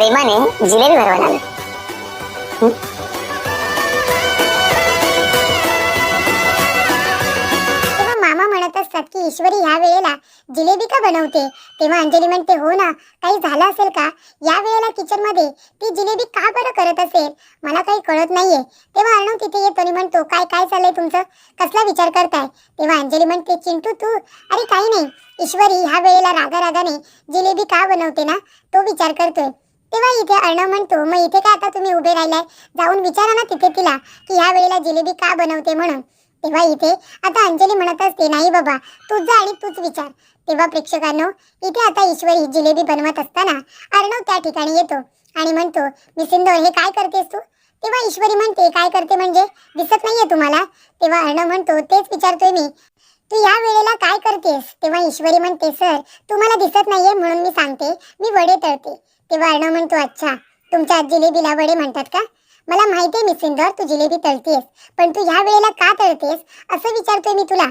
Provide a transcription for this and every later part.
प्रेमाने जिलेबी भरवा आले तेव्हा मामा म्हणत असतात की ईश्वरी ह्या वेळेला जिलेबी का बनवते? तेव्हा अंजली म्हणते हो ना काही झालं असेल का? या वेळेला किचनमध्ये ती जिलेबी का बरं करत असेल? मला काही कळत नाहीये. तेव्हा अर्णव तिथे येतो आणि म्हणतो काय काय चाललंय तुमचं? कसला विचार करताय? तेव्हा अंजली म्हणते चिंटू तू अरे काही नाही. ईश्वरी ह्या वेळेला रागा रागाने जिलेबी का बनवते ना? तो विचार करतोय. तेव्हा इथे अर्णव म्हणतो मग इथे काय आता तुम्ही उभे राहिलाय? जाऊन विचारा ना तिथे तिला की ह्या वेळेला जिलेबी का बनवते म्हणून. तेव्हा इथे आता अंजली म्हणत असते नाही बाबा तूच जा आणि तूच विचार. तेव्हा प्रेक्षकांनो इथे आता ईश्वरी जिलेबी बनवत असताना अर्णव त्या ठिकाणी येतो आणि म्हणतो मी सिंदोर हे काय करतेस तू? तेव्हा ईश्वरी म्हणते काय करते म्हणजे? दिसत नाहीये तुम्हाला? तेव्हा अर्णव म्हणतो तेच विचारतोय मी. तू या वेळेला काय करतेस? तेव्हा ईश्वरी म्हणते सर तुम्हाला दिसत नाहीये म्हणून मी सांगते मी वडे तळते. तेव्हा अर्णव म्हणतो अच्छा तुमच्या आज जिलेबीला वडे म्हणतात का? मला माहिती आहे मिसिंदर तू जिलेबी तळतेस पण तू ह्या वेळेला का तळतेस असं विचारतोय मी तुला.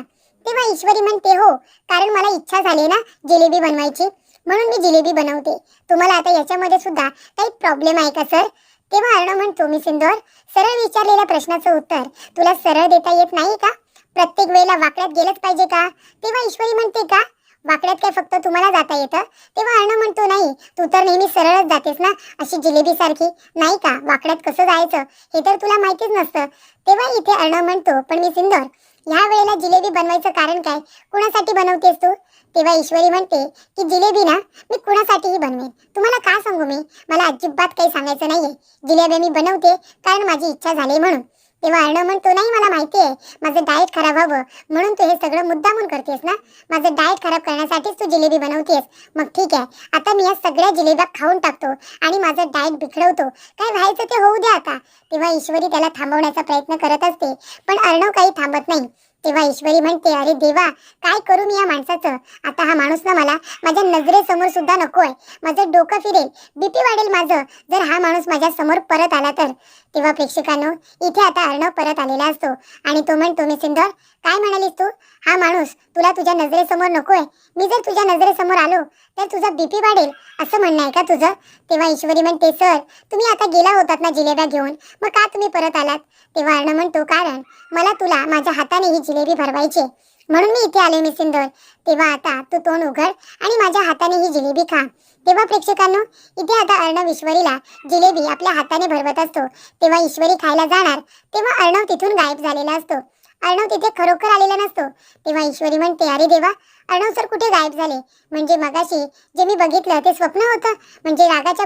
तेव्हा ईश्वरी म्हणते हो कारण मला इच्छा झाली ना जिलेबी बनवायची म्हणून मी जिलेबी बनवते. तुम्हाला आता याच्यामध्ये सुद्धा काही प्रॉब्लेम आहे का सर तेव्हा अर्णव म्हणतो मी सिंदोर सरळ विचारलेल्या प्रश्नाचं उत्तर तुला सरळ देता येत नाही का? प्रत्येक वेळेला वाकड्यात गेलंच पाहिजे का? तेव्हा ईश्वरी म्हणते का? बाकड्यात काय फक्त तुम्हाला जाता येतं? तेव्हा अर्ण म्हणतो नाही तू तर नेहमी सरळच जातेस ना अशी जिलेबी सारखी नाही का? वाकड्यात कसं जायचं? हे तर तुला माहितीच नसतं. तेव्हा इथे अर्ण म्हणतो पण मी सिंदोर ह्या वेळेला जिलेबी बनवायचं कारण काय? कुणासाठी बनवतेस तू? तेव्हा ईश्वरी म्हणते की जिलेबी ना मी कुणासाठीही बनवेन. तुम्हाला का सांगू मी? मला अजिबात काही सांगायचं नाहीये. जिलेबी मी बनवते कारण माझी इच्छा झाली म्हणून. तेव्हा अर्णव म्हणतो नाही मला माहिती आहे माझं डाएट खराब व्हावं. म्हणून तू हे सगळं मुद्दामून करतेस ना? माझं डाएट खराब करण्यासाठीच तू जिलेबी बनवतेस. मग ठीक आहे आता मी या सगळ्या जिलेब्या खाऊन टाकतो आणि माझं डाएट बिघडवतो. काय व्हायचं ते होऊ द्या आता. तेव्हा ईश्वरी त्याला थांबवण्याचा प्रयत्न करत असते पण अर्णव काही थांबत नाही. तेव्हा ईश्वरी म्हणते अरे देवा काय करू मी या माणसाचं? आता हा माणूस ना मला माझ्या नजरेसमोर सुद्धा नकोय. माझं डोकं फिरेल बीपी वाढेल माझं. जर हा माणूस माझ्यासमोर परत आला तर. तेव्हा प्रेक्षकांनो इथे आता अर्णव परत आलेला असतो आणि तो म्हणतो मी सिंधर काय म्हणालीस तू? हा माणूस तुला तुझ्या नजरेसमोर नकोय. मी जर तुझ्या नजरेसमोर आलो तर तुझा बीपी वाढेल. असं म्हणणं आहे का तुझं? तेव्हा ईश्वरी म्हणते सर तुम्ही आता गेला होतात ना जिलेब्या घेऊन. मग का तुम्ही परत आलात? तेव्हा अर्णव म्हणतो कारण मला तुला माझ्या हाताने ही जिलेबी भरवायची. म्हणून मी इथे आले मी सिंदर. तेव्हा आता तू तोंड उघड आणि माझ्या हाताने ही जिलेबी खा. तेव्हा प्रेक्षकांनो इथे आता अर्णव ईश्वरीला जिलेबी आपल्या हाताने भरवत असतो. तेव्हा ईश्वरी खायला जाणार तेव्हा अर्णव तिथून गायब झालेला असतो. अर्णव तिथे खरोखर आलेला नसतो. तेव्हा ईश्वरी म्हणते अरे देवा अर्णव सर कुठे गायब झाले? म्हणजे मगाशी जे मी बघितलं ते स्वप्न होतं. म्हणजे रागाच्या